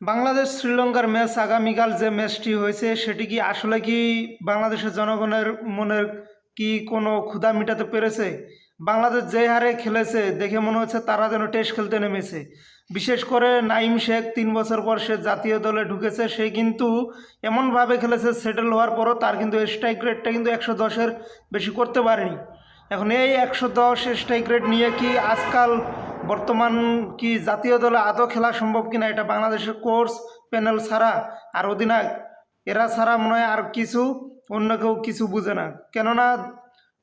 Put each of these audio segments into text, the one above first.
বাংলাদেশ শ্রীলঙ্কার ম্যাচ আগামীকাল যে ম্যাচটি হয়েছে, সেটি কি আসলে কি বাংলাদেশের জনগণের মনের কি কোনো ক্ষুধা মেটাতে পেরেছে? বাংলাদেশ যে হারে খেলেছে, দেখে মনে হচ্ছে তারা যেন টেস্ট খেলতে নেমেছে। বিশেষ করে নাইম শেখ তিন বছর পর সে জাতীয় দলে ঢুকেছে, সে কিন্তু এমনভাবে খেলেছে, সেটেল হওয়ার পরও তার কিন্তু স্ট্রাইক রেটটা কিন্তু একশো দশের বেশি করতে পারেনি। এখন এই একশো দশ স্ট্রাইক রেট নিয়ে কি আজকাল বর্তমান কি জাতীয় দলে আদৌ খেলা সম্ভব কিনা এটা বাংলাদেশের কোর্স প্যানেল ছাড়া আর অধিনায়ক, এরা ছাড়া মনে হয় আর কিছু, অন্য কেউ কিছু বুঝে না। কেননা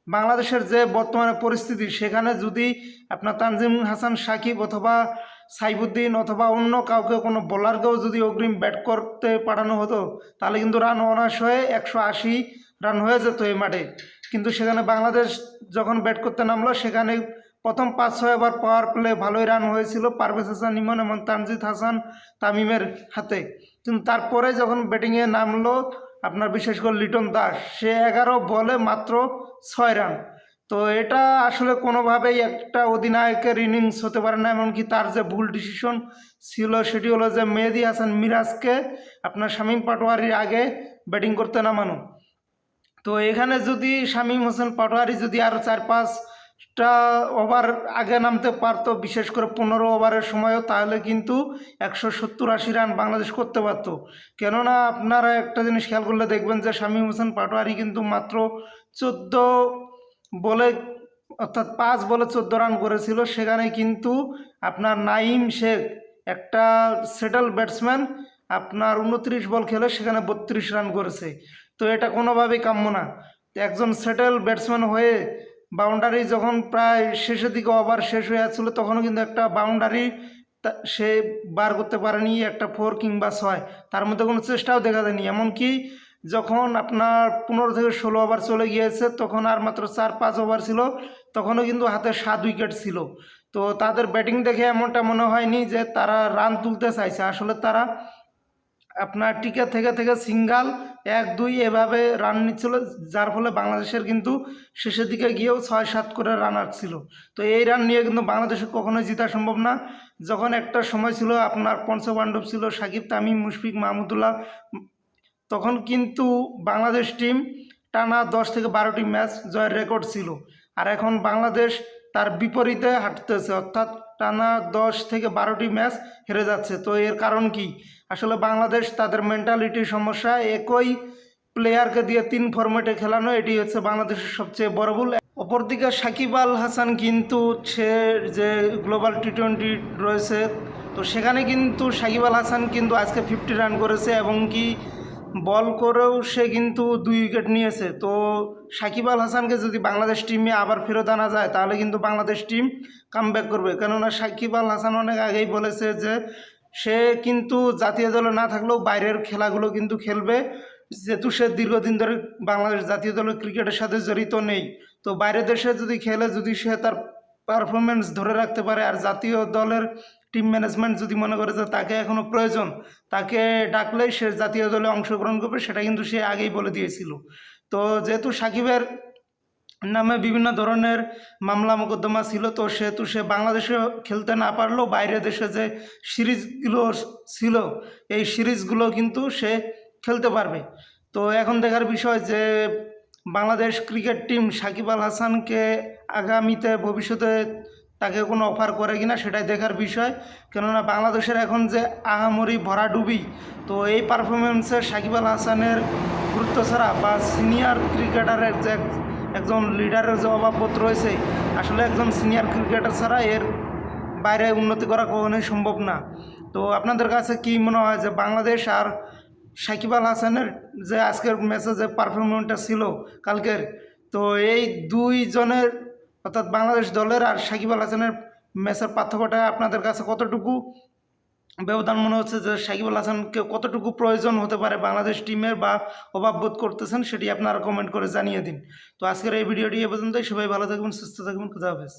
বাংলাদেশের যে বর্তমানে পরিস্থিতি, সেখানে যদি আপনার তানজিম হাসান সাকিব অথবা সাইবুদ্দিন অথবা অন্য কাউকে, কোনো বোলারকেও যদি অগ্রিম ব্যাট করতে পাঠানো হতো, তাহলে কিন্তু রান অনার্স হয়ে একশো আশি রান হয়ে যেত এই মাঠে। কিন্তু সেখানে বাংলাদেশ যখন ব্যাট করতে নামলো, সেখানে প্রথম পাঁচ ছয় ওভার পাওয়ার প্লে ভালোই রান হয়েছিল পারভেজ হাসান, ইমন এবং তানজিদ হাসান তামিমের হাতে। কিন্তু তারপরে যখন ব্যাটিংয়ে নামলো, আপনার বিশেষ করে লিটন দাস, সে এগারো বলে মাত্র ছয় রান। তো এটা আসলে কোনোভাবেই একটা অধিনায়কের ইনিংস হতে পারে না, এমনকি তার যে ভুল ডিসিশন ছিল সেটি হলো যে মেহেদি হাসান মিরাজকে আপনার শামীম পাটোয়ারির আগে ব্যাটিং করতে নামানো। তো এখানে যদি শামীম হোসেন পাটোয়ারি যদি আরও চার পাঁচটা ওভার আগে নামতে পারতো, বিশেষ করে পনেরো ওভারের সময়ও, তাহলে কিন্তু একশো সত্তর আশি রান বাংলাদেশ করতে পারতো। কেননা আপনারা একটা জিনিস খেয়াল করলে দেখবেন যে শামীম হোসেন পাটোয়ারি কিন্তু মাত্র চোদ্দ বলে, অর্থাৎ পাঁচ বলে চোদ্দ রান করেছিল। সেখানে কিন্তু আপনার নাইম শেখ, একটা সেটেল ব্যাটসম্যান, আপনার উনত্রিশ বল খেলে সেখানে বত্রিশ রান করেছে। তো এটা কোনোভাবেই কাম্য না। একজন সেটেল ব্যাটসম্যান হয়ে বাউন্ডারি যখন প্রায় শেষের দিকে ওভার শেষ হয়ে যাচ্ছিল, তখনও কিন্তু একটা বাউন্ডারি সে বার করতে পারেনি, একটা ফোর কিংবা ছয়। তার মধ্যে কোনো চেষ্টাও দেখা যায়নি। এমনকি যখন আপনার পনেরো থেকে ষোলো ওভার চলে গিয়েছে, তখন আর মাত্র চার, পাঁচ ওভার ছিল, তখনও কিন্তু হাতে সাত উইকেট ছিল। তো তাদের ব্যাটিং দেখে এমনটা মনে হয়নি যে তারা রান তুলতে চাইছে। আসলে তারা আপনার টিকে থেকে থেকে সিঙ্গাল এক, দুই এভাবে রান নিচ্ছিল, যার ফলে বাংলাদেশের কিন্তু শেষের দিকে গিয়েও ছয়, সাত করে রান আসছিল। তো এই রান নিয়ে কিন্তু বাংলাদেশে কখনোই জিতা সম্ভব না। যখন একটা সময় ছিল আপনার পঞ্চপাণ্ডব ছিল, সাকিব, তামিম, মুশফিক, মাহমুদুল্লাহ, তখন কিন্তু বাংলাদেশ টিম টানা দশ থেকে বারোটি ম্যাচ জয়ের রেকর্ড ছিল। আর এখন বাংলাদেশ তার বিপরীতে হাঁটতেছে, অর্থাৎ টানা দশ থেকে বারোটি ম্যাচ হেরে যাচ্ছে। তো এর কারণ কি? আসলে বাংলাদেশ তাদের মেন্টালিটির সমস্যা, একই প্লেয়ারকে দিয়ে তিন ফরম্যাটে খেলানো, এটি হচ্ছে বাংলাদেশের সবচেয়ে বড় ভুল। অপরদিকে সাকিব আল হাসান কিন্তু সে যে গ্লোবাল টি টোয়েন্টি রয়েছে, তো সেখানে কিন্তু সাকিব আল হাসান কিন্তু আজকে ফিফটি রান করেছে এবং কি বল করেও সে কিন্তু দুই উইকেট নিয়েছে। তো সাকিব আল হাসানকে যদি বাংলাদেশ টিমে আবার ফেরত আনা যায়, তাহলে কিন্তু বাংলাদেশ টিম কামব্যাক করবে। কেননা সাকিব আল হাসান অনেক আগেই বলেছে যে, সে কিন্তু জাতীয় দলে না থাকলেও বাইরের খেলাগুলো কিন্তু খেলবে। যেহেতু সে দীর্ঘদিন ধরে বাংলাদেশ জাতীয় দলের ক্রিকেটের সাথে জড়িত নেই। তো বাইরের দেশে যদি খেলে, যদি সে তার পারফরমেন্স ধরে রাখতে পারে, আর জাতীয় দলের টিম ম্যানেজমেন্ট যদি মনে করে যে তাকে এখনও প্রয়োজন, তাকে ডাকলেই সে জাতীয় দলে অংশগ্রহণ করবে, সেটা কিন্তু সে আগেই বলে দিয়েছিল। তো যেহেতু সাকিবের নামে বিভিন্ন ধরনের মামলা মোকদ্দমা ছিল, তো সেহেতু সে বাংলাদেশে খেলতে না পারলেও বাইরের দেশে যে সিরিজগুলো ছিল, এই সিরিজগুলো কিন্তু সে খেলতে পারবে। তো এখন দেখার বিষয় যে বাংলাদেশ ক্রিকেট টিম সাকিব আল হাসানকে আগামীতে ভবিষ্যতে তাকে কোনো অফার করে কিনা সেটাই দেখার বিষয়। কেননা বাংলাদেশের এখন যে আহামরি ভরাডুবি তো এই পারফরমেন্সে সাকিব আল হাসানের গুরুত্ব ছাড়া বা সিনিয়র ক্রিকেটারের যে এক- একজন লিডারের যে অভাববোধ রয়েছে, আসলে একজন সিনিয়র ক্রিকেটার ছাড়া এর বাইরে উন্নতি করা কখনোই সম্ভব না। তো আপনাদের কাছে কি মনে হয় যে বাংলাদেশ আর সাকিব আল হাসানের যে আজকের ম্যাচে যে পারফরমেন্সটা ছিল কালকের, তো এই দুইজনের অর্থাৎ বাংলাদেশ দলের আর সাকিব আল হাসানের ম্যাচের পার্থক্যটা আপনাদের কাছে কতটুকু? ব্যবধান মনে হচ্ছে যে সাকিব আল হাসানকে কতটুকু প্রয়োজন হতে পারে বাংলাদেশ টিমের বা অভাব বোধ করতেছেন সেটি আপনারা কমেন্ট করে জানিয়ে দিন। তো আজকের এই ভিডিওটি এ পর্যন্তই। সবাই ভালো থাকবেন, সুস্থ থাকবেন। খুদা হাফেজ।